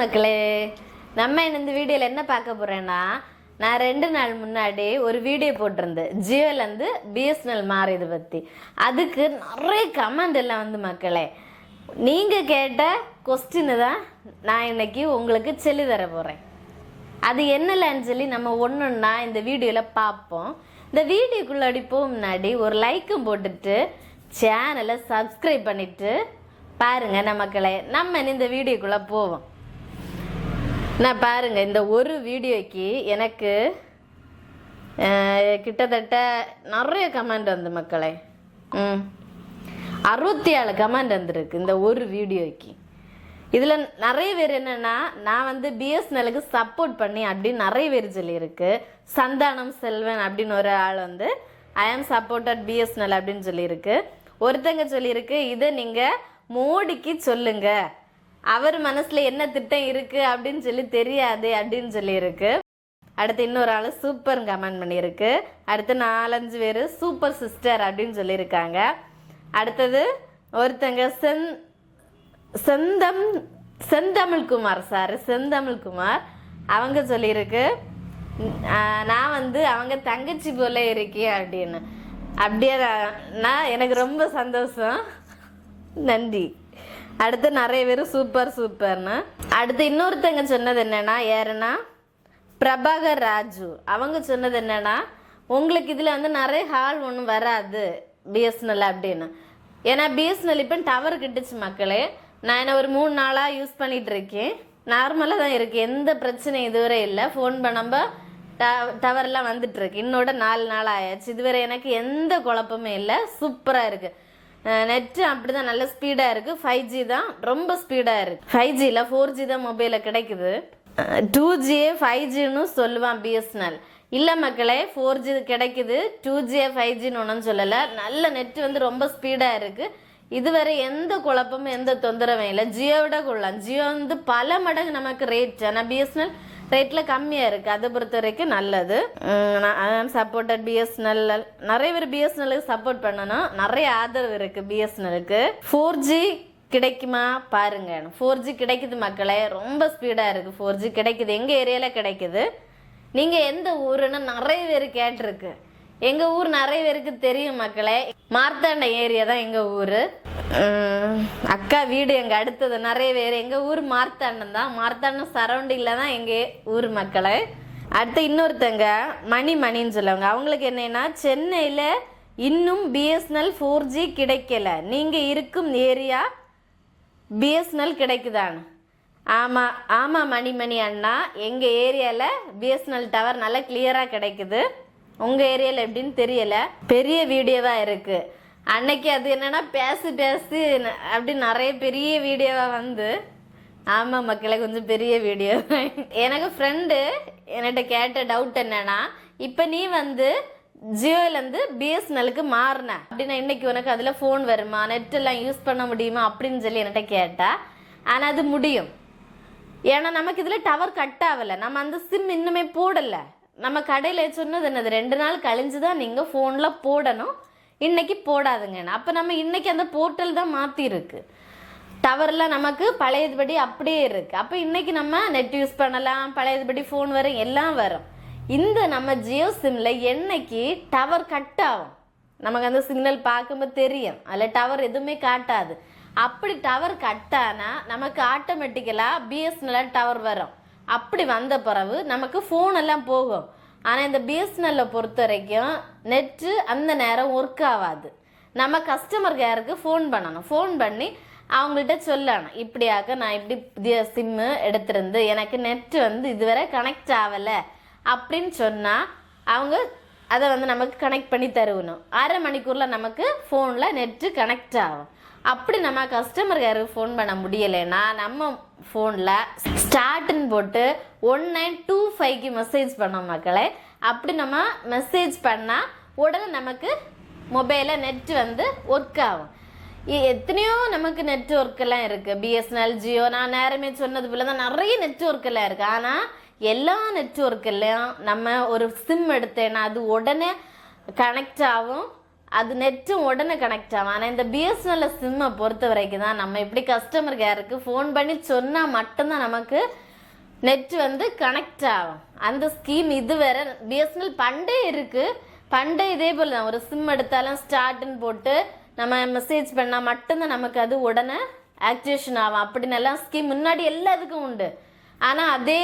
மக்களே நம்ம இந்த வீடியோவில் என்ன பார்க்க போகிறேன்னா நான் ரெண்டு நாள் முன்னாடி ஒரு வீடியோ போட்டிருந்தேன். ஜியோலேருந்து பிஎஸ்என்எல் மாறியது பற்றி அதுக்கு நிறைய கமெண்ட் எல்லாம் வந்து மக்களே நீங்கள் கேட்ட கொஸ்டின் தான் நான் இன்னைக்கு உங்களுக்கு சொல்லி தர போகிறேன் அது என்னலன்னு சொல்லி நம்ம ஒன்றுன்னா இந்த வீடியோவில் பார்ப்போம். இந்த வீடியோக்குள்ளாடி போக முன்னாடி ஒரு லைக்கும் போட்டுட்டு சேனலை சப்ஸ்கிரைப் பாருங்கள் நம்ம மக்களே. நம்ம இந்த வீடியோக்குள்ளே போவோம். நான் பாருங்க இந்த ஒரு வீடியோக்கு எனக்கு கிட்டத்தட்ட நிறைய கமெண்ட் வந்து மக்களே. ம். அறுபத்தி ஏழு கமெண்ட் வந்துருக்கு இந்த ஒரு வீடியோக்கு. இதில் நிறைய பேர் என்னென்னா நான் வந்து பிஎஸ்என்எலுக்கு சப்போர்ட் பண்ணி அப்படின்னு நிறைய பேர் சொல்லியிருக்கு. சந்தானம் செல்வன் அப்படின்னு ஒரு ஆள் வந்து ஐ ஆம் சப்போர்ட்டட் பிஎஸ்என்எல் அப்படின்னு சொல்லியிருக்கு. ஒருத்தங்க சொல்லியிருக்கு இதை நீங்கள் மோடிக்கு சொல்லுங்கள் அவர் மனசில் என்ன திட்டம் இருக்கு அப்படின்னு சொல்லி தெரியாது அப்படின்னு சொல்லியிருக்கு. அடுத்து இன்னொரு ஆள் சூப்பர் கமெண்ட் பண்ணியிருக்கு. அடுத்து நாலஞ்சு பேர் சூப்பர் சிஸ்டர் அப்படின்னு சொல்லியிருக்காங்க. அடுத்தது ஒருத்தங்க செந் செந்தம் செந்தமிழ்குமார் சார் செந்தமிழ்குமார். அவங்க சொல்லியிருக்கு. நான் வந்து அவங்க தங்கச்சி போல இருக்கேன் அப்படின்னு. அப்படியே நான் எனக்கு ரொம்ப சந்தோஷம். நன்றி. அடுத்து நிறைய பேர் சூப்பர் சூப்பர்னு அடுத்து இன்னொருத்தங்க சொன்னது என்னன்னா யாருன்னா? பிரபாகர் ராஜு. அவங்க சொன்னது என்னன்னா உங்களுக்கு இதில் வந்து நிறைய ஹால் ஒன்றும் வராது பிஎஸ்என்எல் அப்படின்னு. ஏன்னா பிஎஸ்என்எல் இப்போ டவர் கிட்டுச்சு மக்களே. நான் என்ன ஒரு மூணு நாளாக யூஸ் பண்ணிட்டு இருக்கேன். நார்மலாக தான் இருக்குது எந்த பிரச்சனையும் இதுவரை இல்லை. ஃபோன் பண்ணம்ப டவர்லாம் வந்துட்டு இருக்கு. இன்னோட நாலு நாள் ஆயாச்சு. இதுவரை எனக்கு எந்த குழப்பமும் இல்லை. சூப்பராக இருக்குது நெட்டு அப்படிதான் நல்ல ஸ்பீடாக இருக்குது ஃபைவ் ஜி தான் ரொம்ப ஸ்பீடாக இருக்குது ஃபைவ் ஜியில் ஃபோர் ஜி தான் மொபைலில் கிடைக்குது. டூ ஜியே ஃபைவ் ஜின்னு சொல்லுவான் பிஎஸ்என்எல் இல்லை மக்களே ஃபோர் ஜி கிடைக்குது. டூ ஜியே ஃபைவ் ஜின்னு ஒன்றும் சொல்லலை. நல்ல நெட் வந்து ரொம்ப ஸ்பீடாக இருக்குது இதுவரை எந்த குழப்பமும் எந்த தொந்தரவும் இல்லை. ஜியோவிட கொள்ளலாம். ஜியோ வந்து பல மடங்கு நமக்கு ரேட் ஆனால் பிஎஸ்என்எல் ரேட்டில் கம்மியாக இருக்குது அதை பொறுத்த வரைக்கும் நல்லது. சப்போர்ட்டட் பிஎஸ்என்எல் நிறைய பேர் பிஎஸ்என்எலுக்கு சப்போர்ட் பண்ணணும் நிறைய ஆதரவு இருக்குது பிஎஸ்என்எலுக்கு ஃபோர் ஜி கிடைக்குமா? பாருங்க. ஃபோர் ஜி கிடைக்குது மக்களே. ரொம்ப ஸ்பீடாக இருக்குது ஃபோர் ஜி கிடைக்குது. எங்கள் ஏரியாவில் கிடைக்குது. நீங்கள் எந்த ஊருன்னு நிறைய பேர் கேட்டிருக்கு. எங்கள் ஊர் நிறைய பேருக்கு தெரியும் மக்களே. மார்த்தாண்ட ஏரியா தான் எங்கள் ஊர். அக்கா வீடு எங்கள் அடுத்தது. நிறைய பேர். எங்கள் ஊர் மார்த்தாண்டம் தான். மார்த்தாண்டம் சரௌண்டிங்கில் தான் எங்கள் ஊர் மக்களை. அடுத்து இன்னொருத்தங்க மணி மணின்னு சொல்லுவாங்க. அவங்களுக்கு என்னன்னா சென்னையில் இன்னும் பிஎஸ்என்எல் ஃபோர் ஜி கிடைக்கல. நீங்கள் இருக்கும் ஏரியா பிஎஸ்என்எல் கிடைக்குதான்னு ஆமாம் ஆமாம் மணிமணி அண்ணா. எங்கள் ஏரியாவில் பிஎஸ்என்எல் டவர் நல்லா கிளியராக கிடைக்குது. உங்கள் ஏரியாவில் எப்படின்னு தெரியல. பெரிய வீடியோவாக இருக்குது அன்னைக்கு அது என்னன்னா பேசி பேசி அப்படி நிறைய பெரிய வீடியோவாக வந்து. ஆமாம் மக்களே கொஞ்சம் பெரிய வீடியோ எனக்கு ஃப்ரெண்டு என்கிட்ட கேட்ட டவுட் என்னன்னா இப்போ நீ வந்து ஜியோலேருந்து பிஎஸ்என்எலுக்கு மாறின. அப்படின்னா இன்னைக்கு உனக்கு அதில் ஃபோன் வருமா? நெட் எல்லாம் யூஸ் பண்ண முடியுமா? அப்படின்னு சொல்லி என்கிட்ட கேட்டா ஆனால் அது முடியும். ஏன்னா நமக்கு இதில் டவர் கட் ஆகலை. நம்ம அந்த சிம் இன்னுமே போடலை. நம்ம கடையில் சொன்னது என்னது? ரெண்டு நாள் கழிஞ்சு தான் நீங்கள் ஃபோனில் போடணும். இன்னைக்கு போடாதுங்க. அப்போ நம்ம இன்னைக்கு அந்த போர்ட்டல் தான் மாற்றிருக்கு டவர்லாம் நமக்கு பழையதுபடி அப்படியே இருக்கு. அப்போ இன்னைக்கு நம்ம நெட் யூஸ் பண்ணலாம் பழையதுபடி ஃபோன் வரும் எல்லாம் வரும். இந்த நம்ம ஜியோ சிம்ல என்னைக்கு டவர் கட் ஆகும்? நமக்கு அந்த சிக்னல் பார்க்கும்போது தெரியும். அதில் டவர் எதுவுமே காட்டாது. அப்படி டவர் கட் ஆனால் நமக்கு ஆட்டோமேட்டிக்கலாக பிஎஸ்என்எல் டவர் வரும். அப்படி வந்த பிறகு நமக்கு ஃபோன் எல்லாம் போகும். ஆனால் இந்த பிஎஸ்என்எல்ல பொறுத்த வரைக்கும் நெட்டு அந்த நேரம் ஒர்க் ஆகாது. நம்ம கஸ்டமர் கேருக்கு ஃபோன் பண்ணணும். ஃபோன் பண்ணி அவங்கள்ட்ட சொல்லணும். இப்படியாக்க நான் இப்படி புதிய சிம்மு எடுத்திருந்து எனக்கு நெட் வந்து இதுவரை கனெக்ட் ஆகலை அப்படின்னு சொன்னால் அவங்க அதை வந்து நமக்கு கனெக்ட் பண்ணி தருவணும். அரை மணிக்கூரில் நமக்கு ஃபோனில் நெட்டு கனெக்ட் ஆகும். அப்படி நம்ம கஸ்டமர் கேருக்கு ஃபோன் பண்ண முடியலைன்னா நம்ம ஃபோனில் ஸ்டார்ட்னு போட்டு ஒன் நைன் டூ ஃபைவ்க்கு மெசேஜ் பண்ணோம் மக்களே. அப்படி நம்ம மெசேஜ் பண்ணால் உடனே நமக்கு மொபைலில் நெட் வந்து ஒர்க் ஆகும். எத்தனையோ நமக்கு நெட்ஒர்க்கெல்லாம் இருக்குது பிஎஸ்என்எல் ஜியோ நான் நேரமே சொன்னது போல தான் நிறைய நெட்ஒர்க்கெல்லாம் இருக்குது ஆனால் எல்லா நெட்ஒர்க்கெல்லாம் நம்ம ஒரு சிம் எடுத்தேன்னா அது உடனே கனெக்ட் ஆகும். அது நெட்டும் உடனே கனெக்ட் ஆகும். ஆனால் இந்த பிஎஸ்என்எல் சிம்மை பொறுத்த வரைக்கும் தான் நம்ம இப்படி கஸ்டமர் கேருக்கு ஃபோன் பண்ணி சொன்னால் மட்டும்தான் நமக்கு நெட் வந்து கனெக்ட் ஆகும். அந்த ஸ்கீம் இது வேற. பிஎஸ்என்எல் பண்டே இருக்குது பண்டே இதே போல் தான். ஒரு சிம் எடுத்தாலும் ஸ்டார்ட்னு போட்டு நம்ம மெசேஜ் பண்ணால் மட்டும்தான் நமக்கு அது உடனே ஆக்டிவேஷன் ஆகும். அப்படின்னு எல்லாம் ஸ்கீம் முன்னாடி எல்லாத்துக்கும் உண்டு. ஆனால் அதே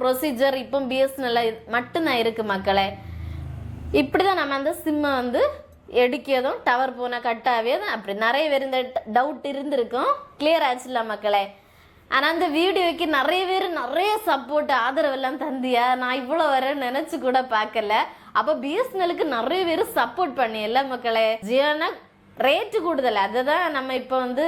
ப்ரொசீஜர் இப்போ பிஎஸ்என்எல் மட்டும்தான் இருக்குது மக்களே. இப்படி தான் நம்ம அந்த சிம்மை வந்து எடுக்கியதும் டவர் போன கட் ஆகியதும் அப்படி நிறைய பேர் இந்த டவுட் இருந்திருக்கும். கிளியர் ஆச்சுல்ல மக்களே. ஆனால் அந்த வீடியோக்கு நிறைய பேர் நிறைய சப்போர்ட் ஆதரவெல்லாம் தந்தியா? நான் இவ்வளோ வர நினச்சி கூட பார்க்கல. அப்போ பிஎஸ்என்எலுக்கு நிறைய பேர் சப்போர்ட் பண்ணியல்ல மக்களே. ஜியோனா ரேட்டு கூடுதல். அதை தான் நம்ம இப்போ வந்து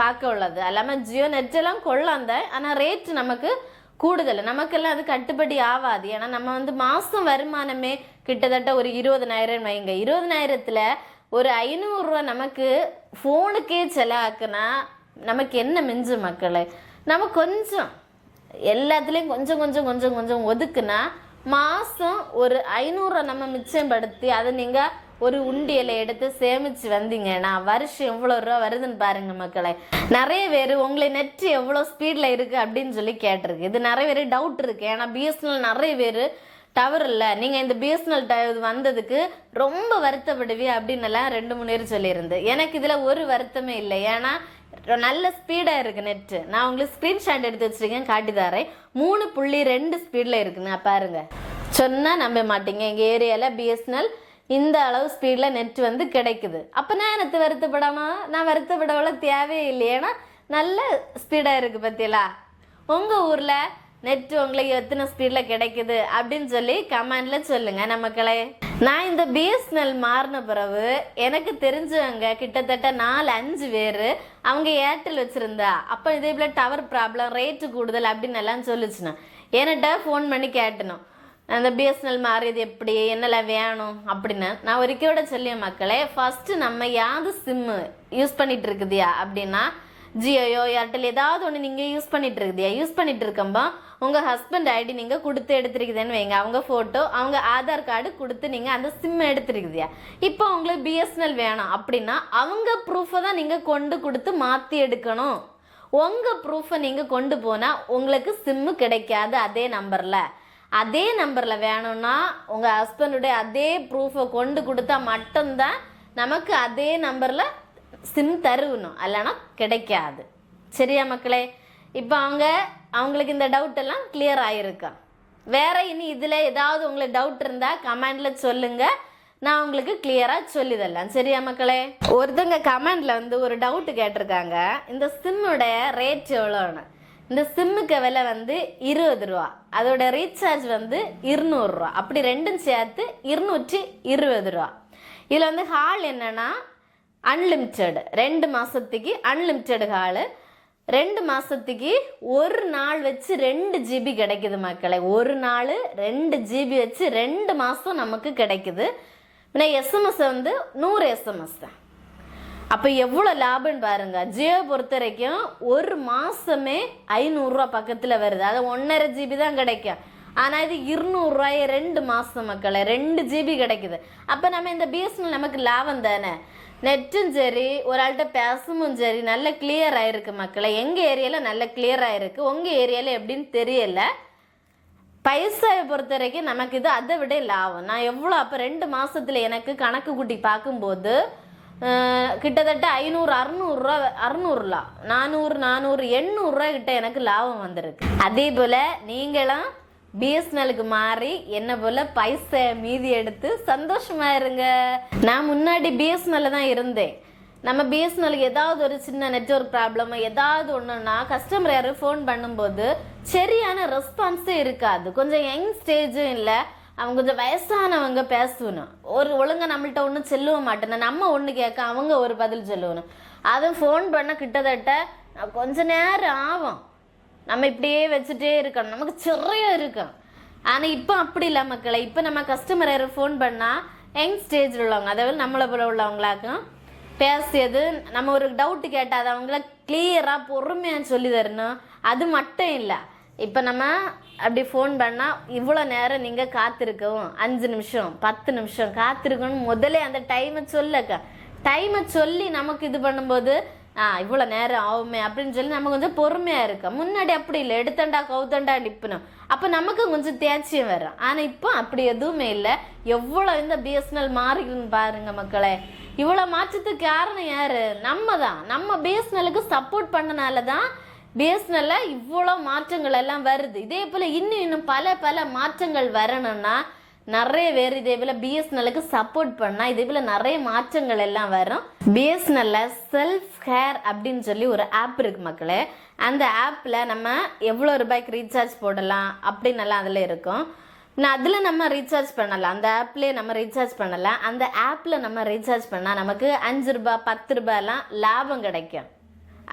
பார்க்க உள்ளது. அல்லாமல் ஜியோ நெட்டெல்லாம் கொள்ளாந்த ஆனால் ரேட்டு நமக்கு கூடுதல். நமக்கெல்லாம் அது கட்டுப்படி ஆகாது. ஏன்னா நம்ம வந்து மாதம் வருமானமே கிட்டத்தட்ட ஒரு இருபதனாயிரம் வைங்க. இருபதனாயிரத்தில் ஒரு ஐநூறுரூவா நமக்கு ஃபோனுக்கே செலவாக்குனா நமக்கு என்ன மிஞ்சு மக்களே? நம்ம கொஞ்சம் எல்லாத்துலேயும் கொஞ்சம் கொஞ்சம் கொஞ்சம் கொஞ்சம் ஒதுக்குனா மாதம் ஒரு ஐநூறுரூவா நம்ம மிச்சப்படுத்தி அதை நீங்கள் ஒரு உண்டியலை எடுத்து சேமிச்சு வந்தீங்கன்னா வருஷம் எவ்வளோ ரூபா வருதுன்னு பாருங்க மக்களை. நிறைய பேர் உங்களை நெட் எவ்வளோ ஸ்பீடில் இருக்குது அப்படின்னு சொல்லி கேட்டிருக்கு. இது நிறைய பேர் டவுட் இருக்குது ஏன்னா பிஎஸ்என்எல் நிறைய பேர் டவர் இல்லை நீங்கள் இந்த பிஎஸ்என்எல் டவர் வந்ததுக்கு ரொம்ப வருத்தப்படுவி அப்படின்னு எல்லாம் ரெண்டு மூணு பேர் சொல்லியிருந்து. எனக்கு இதில் ஒரு வருத்தமே இல்லை. ஏன்னா நல்ல ஸ்பீடாக இருக்குது நெட்டு நான் உங்களுக்கு ஸ்க்ரீன்ஷாட் எடுத்து வச்சிருக்கேன் காட்டி தரேன். மூணு புள்ளி ரெண்டு ஸ்பீடில் இருக்குங்க பாருங்க. சொன்னால் நம்ப மாட்டீங்க. எங்கள் ஏரியாவில் பிஎஸ்என்எல் இந்த அளவு ஸ்பீடில் நெட் வந்து கிடைக்குது. அப்போ நான் எனக்கு வருத்தப்படாமா நான் வருத்தப்படவள தேவையே இல்லை. ஏன்னா நல்ல ஸ்பீடாக இருக்குது பத்தியலா. உங்கள் ஊரில் நெட் உங்களுக்கு எத்தனை ஸ்பீடில் கிடைக்குது அப்படின்னு சொல்லி கமெண்டில் சொல்லுங்க நமக்களே. நான் இந்த பிஎஸ்என்எல் மாறின பிறகு எனக்கு தெரிஞ்சவங்க கிட்டத்தட்ட நாலு அஞ்சு பேர் அவங்க ஏர்டெல் வச்சுருந்தா. அப்போ இதே போல் டவர் ப்ராப்ளம் ரேட்டு கூடுதல் அப்படின்னு எல்லாம் சொல்லிச்சுனா என்கிட்ட ஃபோன் பண்ணி கேட்டணும். அந்த பிஎஸ்என்எல் மாறியது எப்படி? என்னெல்லாம் வேணும்? அப்படின்னு. நான் ஒருக்கையோட சொல்லிய மக்களே ஃபஸ்ட்டு நம்ம யாது சிம்மு யூஸ் பண்ணிட்டு இருக்குதியா? அப்படின்னா ஜியோயோ ஏர்டெல் ஏதாவது ஒன்று நீங்கள் யூஸ் பண்ணிட்டு இருக்குதியா? யூஸ் பண்ணிட்டு இருக்கம்போ உங்கள் ஹஸ்பண்ட் ஐடி நீங்கள் கொடுத்து எடுத்துருக்குதேன்னு வைங்க. அவங்க ஃபோட்டோ அவங்க ஆதார் கார்டு கொடுத்து நீங்கள் அந்த சிம் எடுத்துருக்குதியா? இப்போ உங்களுக்கு பிஎஸ்என்எல் வேணும் அப்படின்னா அவங்க ப்ரூஃபை தான் நீங்கள் கொண்டு கொடுத்து மாற்றி எடுக்கணும். உங்கள் ப்ரூஃபை நீங்கள் கொண்டு போனால் உங்களுக்கு சிம்மு கிடைக்காது அதே நம்பரில் அதே நம்பரில் வேணும்னா உங்கள் ஹஸ்பண்டுடைய அதே ப்ரூஃபை கொண்டு கொடுத்தா மட்டும்தான் நமக்கு அதே நம்பரில் சிம் தருவணும். இல்லைன்னா கிடைக்காது. சரியா மக்களே? இப்போ அவங்க அவங்களுக்கு இந்த டவுட் எல்லாம் கிளியர் ஆகிருக்கா வேற இனி இதில் ஏதாவது உங்களுக்கு டவுட் இருந்தால் கமெண்டில் சொல்லுங்கள் நான் உங்களுக்கு கிளியராக சொல்லிதரலாம். சரியா மக்களே? ஒருத்தங்க கமெண்டில் வந்து ஒரு டவுட் கேட்டிருக்காங்க. இந்த சிம்முடைய ரேட் எவ்வளோன்னு இந்த சிம்முக்கு விலை வந்து இருபது ரூபா. அதோட ரீசார்ஜ் வந்து இருநூறுரூவா அப்படி ரெண்டும் சேர்த்து இருநூற்றி இருபது ரூபா. இதில் வந்து ஹால் என்னென்னா அன்லிமிட்டெடு ரெண்டு மாதத்துக்கு அன்லிமிட்டெடு ஹாலு ரெண்டு மாதத்துக்கு ஒரு நாள் வச்சு ரெண்டு ஜிபி கிடைக்குது மக்களே. ஒரு நாள் ரெண்டு ஜிபி வச்சு ரெண்டு மாதம் நமக்கு கிடைக்குது. பின்ன எஸ்எம்எஸ் வந்து நூறு எஸ்எம்எஸ் தான். அப்போ எவ்வளோ லாபம்னு பாருங்க. ஜியோ பொறுத்த வரைக்கும் ஒரு மாதமே ஐநூறுரூவா பக்கத்தில் வருது. அது ஒன்றரை ஜிபி தான் கிடைக்கும். ஆனால் இது இருநூறுவாய் ரெண்டு மாதம் மக்களை ரெண்டு ஜிபி கிடைக்குது. அப்போ நம்ம இந்த பிஎஸ்என்எல் நமக்கு லாபம் தானே? நெட்டும் சரி ஒரு ஆள்கிட்ட பேசவும் சரி நல்ல கிளியர் ஆகிருக்கு மக்களை. எங்கள் ஏரியாவில் நல்ல கிளியர் ஆகிருக்கு உங்கள் ஏரியாவில் எப்படின்னு தெரியலை. பைசாவை பொறுத்த வரைக்கும் நமக்கு இது அதை விட லாபம். நான் எவ்வளோ அப்போ ரெண்டு மாதத்தில் எனக்கு கணக்கு கூட்டி பார்க்கும்போது கிட்டத்தட்ட ஐநூறு அறுநூறுரூவா அறுநூறுலா நானூறு நானூறு எண்ணூறுரூவா கிட்ட எனக்கு லாபம் வந்திருக்கு. அதே போல் நீங்களும் பிஎஸ்என்எலுக்கு மாறி என்ன போல பைசா மீதி எடுத்து சந்தோஷமா இருங்க. நான் முன்னாடி பிஎஸ்என்எல்ல தான் இருந்தேன். நம்ம பிஎஸ்என்எலுக்கு ஏதாவது ஒரு சின்ன நெட்ஒர்க் ப்ராப்ளம் ஏதாவது ஒன்றுனா கஸ்டமர் யாரும் ஃபோன் பண்ணும்போது சரியான ரெஸ்பான்ஸே இருக்காது. கொஞ்சம் யங் ஸ்டேஜும் இல்லை அவங்க கொஞ்சம் வயசானவங்க பேசணும். ஒரு ஒழுங்கா நம்மள்ட்ட ஒன்றும் செல்லவும் மாட்டேன் நம்ம ஒன்று கேட்க அவங்க ஒரு பதில் சொல்லணும் அதுவும் ஃபோன் பண்ண கிட்டத்தட்ட கொஞ்ச நேரம் ஆகும். நம்ம இப்படியே வச்சுட்டே இருக்கணும். நமக்கு சிறையா இருக்கும் ஆனால் இப்போ அப்படி இல்லை மக்களை. இப்போ நம்ம கஸ்டமர் யாரும் ஃபோன் பண்ணால் யங் ஸ்டேஜில் உள்ளவங்க அதாவது நம்மளை போல உள்ளவங்களாக்கும் பேசியது நம்ம ஒரு டவுட்டு கேட்டால் அது அவங்கள கிளியராக பொறுமையாக சொல்லி தரணும். அது மட்டும் இல்லை. இப்போ நம்ம அப்படி ஃபோன் பண்ணால் இவ்வளோ நேரம் நீங்கள் காத்திருக்கவும் அஞ்சு நிமிஷம் பத்து நிமிஷம் காத்திருக்கணும் முதலே அந்த டைமை சொல்லக்கா. டைமை சொல்லி நமக்கு இது பண்ணும்போது இவ்வளோ நேரம் ஆகுமே அப்படின்னு சொல்லி நம்ம கொஞ்சம் பொறுமையாக இருக்கோம். முன்னாடி அப்படி இல்லை. எடுத்தண்டா கவுத்தண்டா நிற்பணும் அப்போ நமக்கு கொஞ்சம் தேய்ச்சியம் வரும். ஆனால் இப்போ அப்படி எதுவுமே இல்லை. எவ்வளோ இந்த பிஎஸ்என்எல் மாறிக்குன்னு பாருங்க மக்களே. இவ்வளோ மாற்றத்துக்கு காரணம் யார்? நம்ம தான். நம்ம பிஎஸ்என்எலுக்கு சப்போர்ட் பண்ணனால தான் பிஎஸ்என்எல்ல இவ்வளோ மாற்றங்கள் எல்லாம் வருது. இதே போல் இன்னும் இன்னும் பல பல மாற்றங்கள் வரணும்னா நிறைய பேர் இதே போல் பிஎஸ்என்எலுக்கு சப்போர்ட் பண்ணால் இதே போல் நிறைய மாற்றங்கள் எல்லாம் வரும். பிஎஸ்என்எல்ல செல்ஃப் ஹேர் அப்படின்னு சொல்லி ஒரு ஆப் இருக்கு மக்களே. அந்த ஆப்பில் நம்ம எவ்வளோ ரூபாய்க்கு ரீசார்ஜ் போடலாம் அப்படின்னு எல்லாம் அதில் இருக்கும். நான் அதில் நம்ம ரீசார்ஜ் பண்ணலாம். அந்த ஆப்லேயே நம்ம ரீசார்ஜ் பண்ணலாம். அந்த ஆப்பில் நம்ம ரீசார்ஜ் பண்ணால் நமக்கு அஞ்சு ரூபாய் பத்து ரூபாயெல்லாம் லாபம் கிடைக்கும்.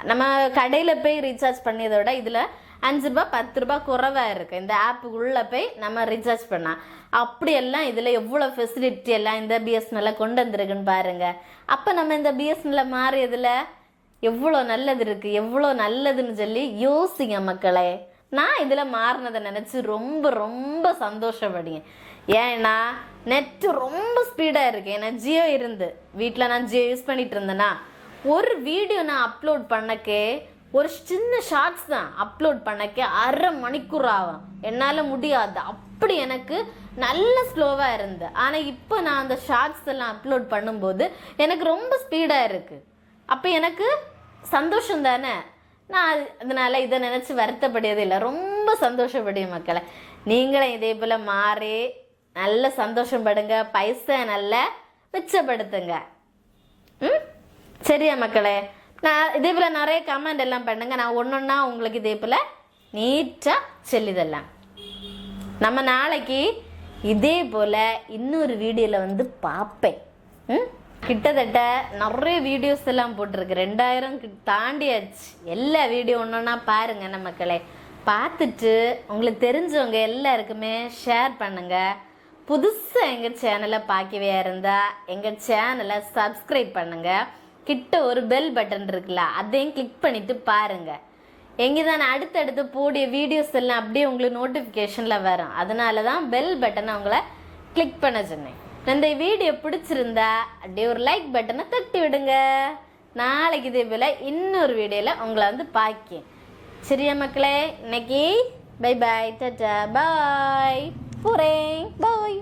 நம்ம கடையில் போய் ரீசார்ஜ் பண்ணியதை விட இதில் அஞ்சு ரூபாய் பத்து ரூபாய் குறைவாக இருக்குது இந்த ஆப்புக்குள்ளே போய் நம்ம ரீசார்ஜ் பண்ணலாம். அப்படியெல்லாம் இதில் எவ்வளோ ஃபெசிலிட்டி எல்லாம் இந்த பிஎஸ்என்எல்ல கொண்டு வந்திருக்குன்னு பாருங்கள் அப்போ நம்ம இந்த பிஎஸ்என்எல்லை மாறியதில் எவ்வளோ நல்லது இருக்குது எவ்வளோ நல்லதுன்னு சொல்லி யோசிங்க மக்களே. நான் இதில் மாறினதை நினச்சி ரொம்ப ரொம்ப சந்தோஷப்படுங்க. ஏன்னா நெட்டு ரொம்ப ஸ்பீடாக இருக்குது ஏன்னா ஜியோ இருந்து. வீட்டில் நான் ஜியோ யூஸ் பண்ணிகிட்டு இருந்தேன்னா ஒரு வீடியோ நான் அப்லோட் பண்ணக்கே ஒரு சின்ன ஷார்ட்ஸ் தான் அப்லோட் பண்ணக்கே அரை மணிக்கூர் ஆகும் என்னால் முடியாது. அப்படி எனக்கு நல்ல ஸ்லோவாக இருந்து. ஆனால் இப்போ நான் அந்த ஷார்ட்ஸ் எல்லாம் அப்லோட் பண்ணும்போது எனக்கு ரொம்ப ஸ்பீடாக இருக்குது அப்போ எனக்கு சந்தோஷம் தானே? நான் அதனால் இதை நினச்சி வருத்தப்படியது இல்லை. ரொம்ப சந்தோஷப்படியும் மக்களை. நீங்களும் இதே போல் மாறி நல்ல சந்தோஷப்படுங்க பைசா நல்லா மிச்சப்படுத்துங்க. ம்? சரியா மக்களே? நான் இதே போல் நிறைய கமெண்ட் எல்லாம் பண்ணுங்க. நான் ஒன்று ஒன்றா உங்களுக்கு இதே போல் நீட்டாக சொல்லிதெல்லாம் நம்ம நாளைக்கு இதே போல் இன்னொரு வீடியோவில் வந்து பார்ப்பேன். ம்? கிட்டத்தட்ட நிறைய வீடியோஸ் எல்லாம் போட்டிருக்கு. ரெண்டாயிரம் கி- தாண்டியாச்சு. எல்லா வீடியோ ஒன்று ஒன்றா பாருங்கள் நம்ம மக்களே. பார்த்துட்டு உங்களுக்கு தெரிஞ்சவங்க எல்லாருக்குமே ஷேர் பண்ணுங்கள் புதுசாக எங்கள் சேனலை பார்க்கவே இருந்தால் எங்கள் சேனலை சப்ஸ்கிரைப் பண்ணுங்கள் கிட்ட ஒரு பெல் பட்டன் இருக்குல்ல அதையும் கிளிக் பண்ணிட்டு பாருங்க. எங்கே தான் அடுத்தடுத்து போடிய வீடியோஸ் எல்லாம் அப்படியே உங்களுக்கு நோட்டிஃபிகேஷனில் வரும். அதனால தான் பெல் பட்டனை உங்களை கிளிக் பண்ண சொன்னேன். இந்த வீடியோ பிடிச்சிருந்தா அப்படியே ஒரு லைக் பட்டனை தட்டி விடுங்க. நாளைக்கு இதே போல் இன்னொரு வீடியோவில் உங்களை வந்து பார்க்கேன் சரியா மக்களே? இன்னைக்கு பை பாய் டாட்டா பாய் போகிறேன் பாய்